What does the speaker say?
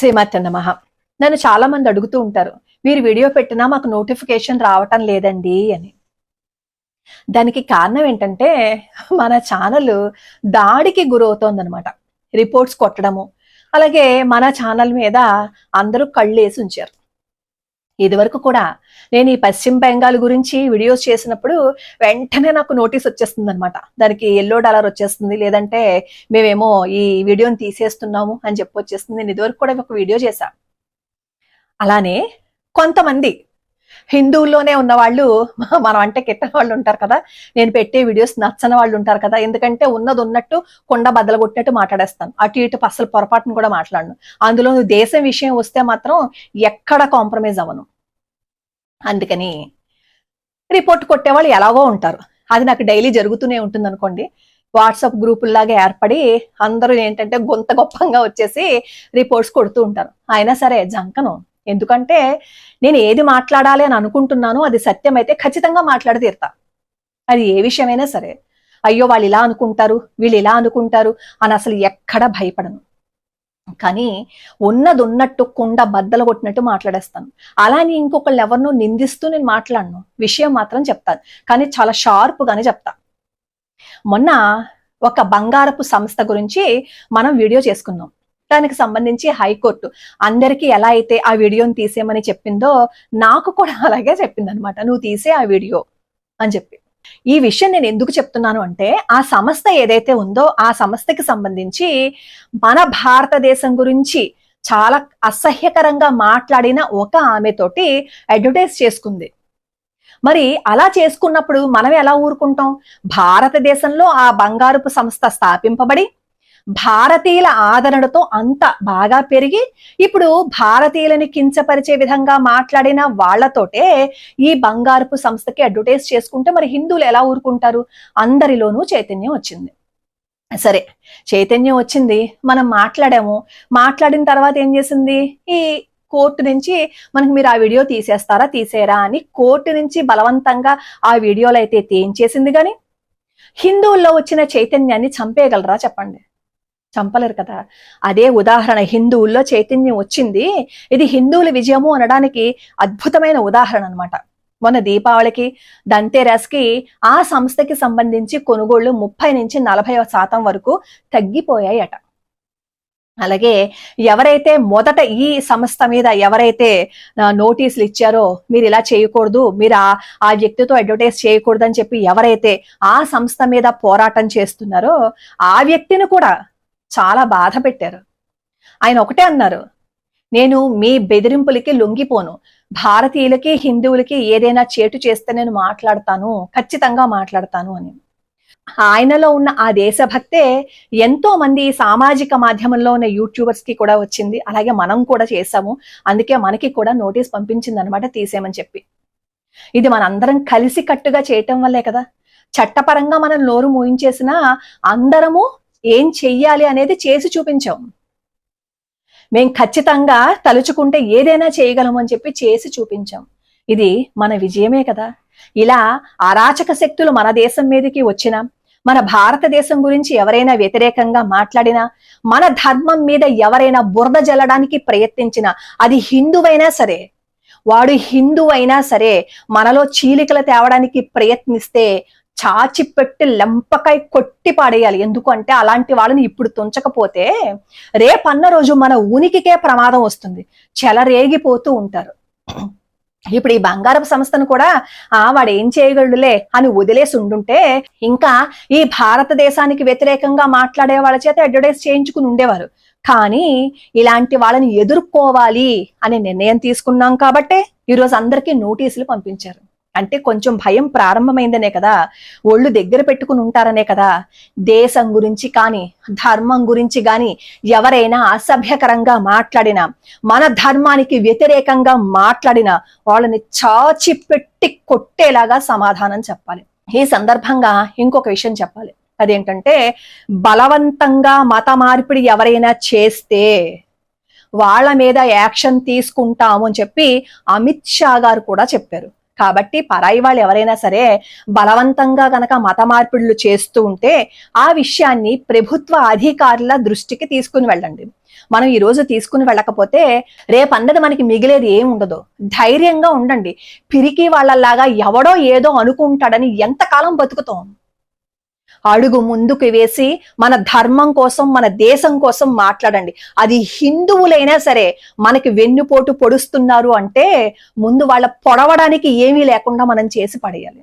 శ్రీమతి నమ నన్ను చాలా మంది అడుగుతూ ఉంటారు మీరు వీడియో పెట్టినా మాకు నోటిఫికేషన్ రావటం లేదండి అని. దానికి కారణం ఏంటంటే మన ఛానల్ దాడికి గురవుతోందనమాట రిపోర్ట్స్ కొట్టడము. అలాగే మన ఛానల్ మీద అందరూ కళ్ళేసి ఉంచారు. ఇదివరకు కూడా నేను ఈ పశ్చిమ బెంగాల్ గురించి వీడియోస్ చేసినప్పుడు వెంటనే నాకు నోటీస్ వచ్చేస్తుంది అనమాట దానికి ఎల్లో డాలర్ వచ్చేస్తుంది లేదంటే మేమేమో ఈ వీడియోని తీసేస్తున్నాము అని చెప్పి వచ్చేస్తుంది. నేను ఇదివరకు కూడా ఒక వీడియో చేశా. అలానే కొంతమంది హిందువుల్లోనే ఉన్న వాళ్ళు మనం అంటే కిట్టని వాళ్ళు ఉంటారు కదా నేను పెట్టే వీడియోస్ నచ్చని వాళ్ళు ఉంటారు కదా ఎందుకంటే ఉన్నది ఉన్నట్టు కొండ బద్దలు కొట్టినట్టు మాట్లాడేస్తాను. అటు ఇటు అసలు పొరపాటును కూడా మాట్లాడను. అందులో దేశం విషయం వస్తే మాత్రం ఎక్కడ కాంప్రమైజ్ అవ్వను. అందుకని రిపోర్ట్ కొట్టేవాళ్ళు ఎలాగో ఉంటారు. అది నాకు డైలీ జరుగుతూనే ఉంటుంది అనుకోండి. వాట్సాప్ గ్రూపుల్లాగా ఏర్పడి అందరూ ఏంటంటే గొంత గొప్పంగా వచ్చేసి రిపోర్ట్స్ కొడుతూ ఉంటారు. అయినా సరే జంకను ఎందుకంటే నేను ఏది మాట్లాడాలి అని అనుకుంటున్నానో అది సత్యమైతే ఖచ్చితంగా మాట్లాడి తీరుతా. అది ఏ విషయమైనా సరే. అయ్యో వాళ్ళు ఇలా అనుకుంటారు వీళ్ళు ఇలా అనుకుంటారు అని అసలు ఎక్కడ భయపడను. కానీ ఉన్నది ఉన్నట్టు కుండ బద్దలు కొట్టినట్టు మాట్లాడేస్తాను. అలానే ఇంకొకళ్ళు ఎవరినో నిందిస్తూ నేను మాట్లాడను. విషయం మాత్రం చెప్తాను కానీ చాలా షార్ప్గానే చెప్తా. మొన్న ఒక బంగారపు సంస్థ గురించి మనం వీడియో చేసుకున్నాం. దానికి సంబంధించి హైకోర్టు అందరికీ ఎలా అయితే ఆ వీడియోని తీసేయమని చెప్పిందో నాకు కూడా అలాగే చెప్పింది అనమాట నువ్వు తీసే ఆ వీడియో అని చెప్పి. ఈ విషయం నేను ఎందుకు చెప్తున్నాను అంటే ఆ సంస్థ ఏదైతే ఉందో ఆ సంస్థకి సంబంధించి మన భారతదేశం గురించి చాలా అసహ్యకరంగా మాట్లాడిన ఒక ఆమెతోటి అడ్వర్టైజ్ చేసుకుంది. మరి అలా చేసుకున్నప్పుడు మనం ఎలా ఊరుకుంటాం? భారతదేశంలో ఆ బంగారుపు సంస్థ స్థాపింపబడి భారతీయుల ఆదరణతో అంత బాగా పెరిగి ఇప్పుడు భారతీయులని కించపరిచే విధంగా మాట్లాడిన వాళ్ళతోటే ఈ బంగారపు సంస్థకి అడ్వర్టైజ్ చేసుకుంటే మరి హిందువులు ఎలా ఊరుకుంటారు? అందరిలోనూ చైతన్యం వచ్చింది. సరే చైతన్యం వచ్చింది మనం మాట్లాడాము. మాట్లాడిన తర్వాత ఏం చేసింది? ఈ కోర్టు నుంచి మనకి మీరు ఆ వీడియో తీసేస్తారా తీసేరా అని కోర్టు నుంచి బలవంతంగా ఆ వీడియోలు అయితే తేంచేసింది కానీ హిందువుల్లో వచ్చిన చైతన్యాన్ని చంపేయగలరా చెప్పండి? చంపలేరు కదా. అదే ఉదాహరణ హిందువుల్లో చైతన్యం వచ్చింది. ఇది హిందువుల విజయము అనడానికి అద్భుతమైన ఉదాహరణ అనమాట మొన్న దీపావళికి దంతేరస్కి ఆ సంస్థకి సంబంధించి కొనుగోళ్ళు ముప్పై నుంచి నలభై శాతం వరకు తగ్గిపోయాయట. అలాగే ఎవరైతే మొదట ఈ సంస్థ మీద ఎవరైతే నోటీసులు ఇచ్చారో మీరు ఇలా చేయకూడదు మీరు ఆ ఆ వ్యక్తితో అడ్వర్టైజ్ చేయకూడదు అని చెప్పి ఎవరైతే ఆ సంస్థ మీద పోరాటం చేస్తున్నారో ఆ వ్యక్తిని కూడా చాలా బాధ పెట్టారు. ఆయన ఒకటే అన్నారు నేను మీ బెదిరింపులకి లొంగిపోను. భారతీయులకి హిందువులకి ఏదైనా చేటు చేస్తే నేను మాట్లాడతాను ఖచ్చితంగా మాట్లాడతాను అని. ఆయనలో ఉన్న ఆ దేశభక్తే ఎంతో మంది సామాజిక మాధ్యమంలో ఉన్న యూట్యూబర్స్కి కూడా వచ్చింది. అలాగే మనం కూడా చేసాము అందుకే మనకి కూడా నోటీస్ పంపించింది అనమాట తీసేయమని చెప్పి. ఇది మనందరం కలిసి కట్టుగా చేయటం వల్లే కదా. చట్టపరంగా మనం నోరు మూయించేసినా అందరము ఏం చెయ్యాలి అనేది చేసి చూపించాం. మేం ఖచ్చితంగా తలుచుకుంటే ఏదైనా చేయగలం అని చెప్పి చేసి చూపించాం. ఇది మన విజయమే కదా. ఇలా అరాచక శక్తులు మన దేశం మీదకి వచ్చిన మన భారతదేశం గురించి ఎవరైనా వ్యతిరేకంగా మాట్లాడినా మన ధర్మం మీద ఎవరైనా బురద జల్లడానికి ప్రయత్నించినా అది హిందువైనా సరే వాడు హిందువైనా సరే మనలో చీలికలు తేవడానికి ప్రయత్నిస్తే చాచి పెట్టి లెంపకాయ కొట్టి పాడేయాలి. ఎందుకంటే అలాంటి వాళ్ళని ఇప్పుడు తుంచకపోతే రేపన్న రోజు మన ఉనికికే ప్రమాదం వస్తుంది. చెలరేగిపోతూ ఉంటారు. ఇప్పుడు ఈ బంగారపు సంస్థను కూడా ఆ వాడు ఏం చేయగలడులే అని వదిలేసి ఉండుంటే ఇంకా ఈ భారతదేశానికి వ్యతిరేకంగా మాట్లాడే వాళ్ళ చేత అడ్వర్టైజ్ చేయించుకుని ఉండేవారు. కానీ ఇలాంటి వాళ్ళని ఎదుర్కోవాలి అనే నిర్ణయం తీసుకున్నాం కాబట్టే ఈరోజు అందరికీ నోటీసులు పంపించారు. అంటే కొంచెం భయం ప్రారంభమైందనే కదా? ఒళ్ళు దగ్గర పెట్టుకుని ఉంటారనే కదా? దేశం గురించి కానీ ధర్మం గురించి కానీ ఎవరైనా అసభ్యకరంగా మాట్లాడినా మన ధర్మానికి వ్యతిరేకంగా మాట్లాడినా వాళ్ళని చాచి పెట్టి కొట్టేలాగా సమాధానం చెప్పాలి. ఈ సందర్భంగా ఇంకొక విషయం చెప్పాలి. అదేంటంటే బలవంతంగా మత మార్పిడి ఎవరైనా చేస్తే వాళ్ళ మీద యాక్షన్ తీసుకుంటాము అని చెప్పి అమిత్ షా గారు కూడా చెప్పారు. కాబట్టి పరాయి వాళ్ళు ఎవరైనా సరే బలవంతంగా గనక మత మార్పిడులు చేస్తూ ఉంటే ఆ విషయాన్ని ప్రభుత్వ అధికారుల దృష్టికి తీసుకుని వెళ్ళండి. మనం ఈ రోజు తీసుకుని వెళ్ళకపోతే రేపన్నది మనకి మిగిలేది ఏం ఉండదు. ధైర్యంగా ఉండండి. పిరికి వాళ్ళలాగా ఎవడో ఏదో అనుకుంటాడని ఎంతకాలం బతుకుతాం? అడుగు ముందుకు వేసి మన ధర్మం కోసం మన దేశం కోసం మాట్లాడండి. అది హిందువులైనా సరే మనకి వెన్నుపోటు పొడుస్తున్నారు అంటే ముందు వాళ్ళ పొడవడానికి ఏమీ లేకుండా మనం చేసి పడేయాలి.